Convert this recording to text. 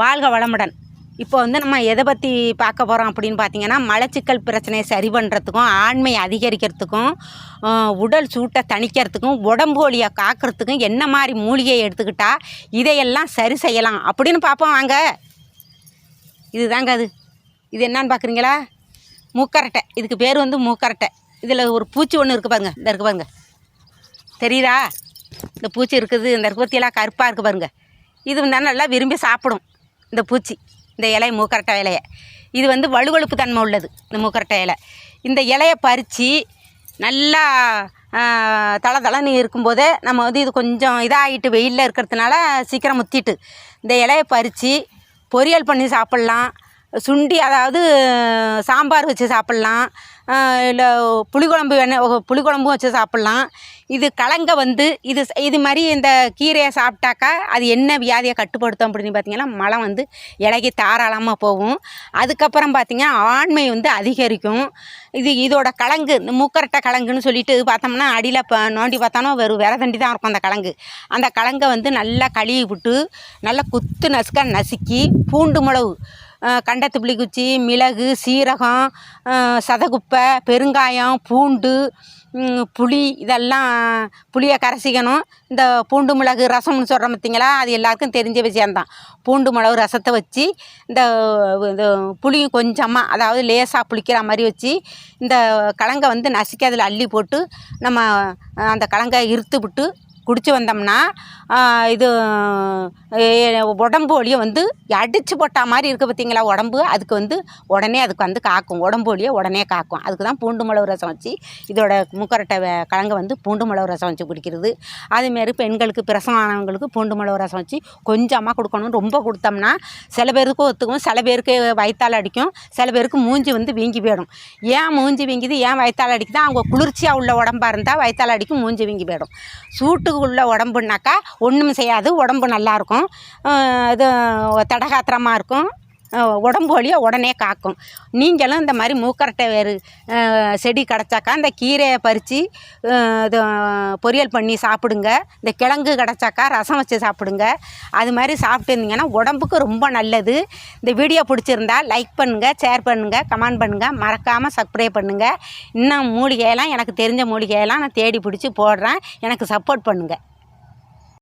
வாழ்க வளமுடன். இப்போ வந்து நம்ம எதை பற்றி பார்க்க போகிறோம் அப்படின்னு பார்த்தீங்கன்னா மலச்சிக்கல் பிரச்சனையை சரி பண்ணுறதுக்கும் ஆண்மை அதிகரிக்கிறதுக்கும் உடல் சூட்டை தணிக்கிறதுக்கும் உடம்பு வலியை காக்கிறதுக்கும் என்ன மாதிரி மூலிகையை எடுத்துக்கிட்டால் இதையெல்லாம் சரி செய்யலாம். அப்படின்னு பார்ப்போம் வாங்க. இதுதாங்க அது. இது என்னன்னு பார்க்குறீங்களா? மூக்கரட்டை. இதுக்கு பேர் வந்து மூக்கரட்டை. இதில் ஒரு பூச்சி ஒன்று இருக்குது பாருங்க. இந்த இருக்கு பாருங்க. தெரியுதா? இந்த பூச்சி இருக்குது. இந்த பற்றியெல்லாம் கருப்பாக இருக்குது பாருங்க. இது வந்து நல்லா விரும்பி சாப்பிடும். இந்த பூச்சி இந்த இலை மூக்கரட்டை இலையை. இது வந்து வலுவழுப்பு தன்மை உள்ளது இந்த மூக்கரட்டை இலை. இந்த இலையை பறித்து நல்லா தள தளன்னு இருக்கும்போதே நம்ம வந்து இது கொஞ்சம் இதாகிட்டு வெயிலில் இருக்கிறதுனால சீக்கிரம் முத்திட்டு இந்த இலையை பறித்து பொரியல் பண்ணி சாப்பிட்லாம். சுண்டி அதாவது சாம்பார் வச்சு சாப்பிட்லாம். இல்லை புளிக்குழம்பு வேணால் புளிக்குழம்பும் வச்சு சாப்பிட்லாம். இது கலங்க வந்து இது இது மாதிரி இந்த கீரையை சாப்பிட்டாக்கா அது என்ன வியாதியை கட்டுப்படுத்தும் அப்படின்னு பார்த்தீங்கன்னா மலம் வந்து இலகி தாராளமாக போகும். அதுக்கப்புறம் பார்த்திங்கன்னா ஆண்மை வந்து அதிகரிக்கும். இது இதோட கலங்கு இந்த மூக்கரட்டை கலங்குன்னு சொல்லிட்டு பார்த்தோம்னா அடியில் இப்போ நோண்டி பார்த்தோன்னா வெறும் விரதண்டி தான் இருக்கும் அந்த கலங்கு. அந்த கலங்கை வந்து நல்லா கழுவி விட்டு நல்லா குத்து நசுக்க நசுக்கி பூண்டு மிளகு கண்டத்து புளிக்குச்சி மிளகு சீரகம் சதகுப்பை பெருங்காயம் பூண்டு புளி இதெல்லாம் புளியை கரைசிக்கணும். இந்த பூண்டு மிளகு ரசம்னு சொல்கிறோம் பார்த்தீங்களா அது எல்லாருக்கும் தெரிஞ்ச விஷயந்தான் பூண்டு மிளகு ரசத்தை வச்சு இந்த இந்த புளியும் கொஞ்சமாக அதாவது லேசாக புளிக்கிற மாதிரி வச்சு இந்த கலங்கை வந்து நசுக்கி அதில் அள்ளி போட்டு நம்ம அந்த கலங்கை இருத்து விட்டு குடிச்சு வந்தோம்னா இது உடம்பு வலியை வந்து அடித்து போட்டா மாதிரி இருக்குது பார்த்தீங்களா உடம்பு? அதுக்கு வந்து உடனே அதுக்கு வந்து காக்கும். உடம்பு வலியை உடனே காக்கும். அதுக்கு தான் பூண்டு மிளகு ரசம் வச்சு இதோட முக்கரட்டை வே- கலங்க வந்து பூண்டு மிளகு ரசம் வச்சு குடிக்கிறது. அதேமாரி பெண்களுக்கு பிரசவம் ஆனவங்களுக்கு பூண்டு மிளகு ரசம் வச்சு கொஞ்சமாக கொடுக்கணும் ரொம்ப கொடுத்தோம்னா சில பேருக்கு ஒத்துக்கும் சில பேருக்கு வயிற்றால் அடிக்கும் சில பேருக்கு மூஞ்சி வந்து வீங்கி போயிடும். ஏன் மூஞ்சி வீங்கிது? ஏன் வயிற்றால் அடிக்குது? அவங்க குளிர்ச்சியாக உள்ள உடம்பாக இருந்தால் வயிற்றால் அடிக்கும் மூஞ்சி வீங்கி போயிடும். சூட்டுக்கு உள்ள உடம்புனாக்கா ஒன்றும் செய்யாது. உடம்பு நல்லாயிருக்கும் இது தடகாத்திரமாக இருக்கும். உடம்பு வழியாக உடனே காக்கும். நீங்களும் இந்த மாதிரி மூக்கரட்டை வேறு செடி கிடச்சாக்கா இந்த கீரையை பறித்து இது பொரியல் பண்ணி சாப்பிடுங்க. இந்த கிழங்கு கிடச்சாக்கா ரசம் வச்சு சாப்பிடுங்க. அது மாதிரி சாப்பிட்டு இருந்தீங்கன்னா உடம்புக்கு ரொம்ப நல்லது. இந்த வீடியோ பிடிச்சிருந்தா லைக் பண்ணுங்கள் ஷேர் பண்ணுங்கள் கமெண்ட் பண்ணுங்கள் மறக்காமல் சப்ஸ்கிரைப் பண்ணுங்கள் இன்னும் மூலிகையெல்லாம் எனக்கு தெரிஞ்ச மூலிகையெல்லாம் நான் தேடி பிடிச்சி போடுறேன். எனக்கு சப்போர்ட் பண்ணுங்கள்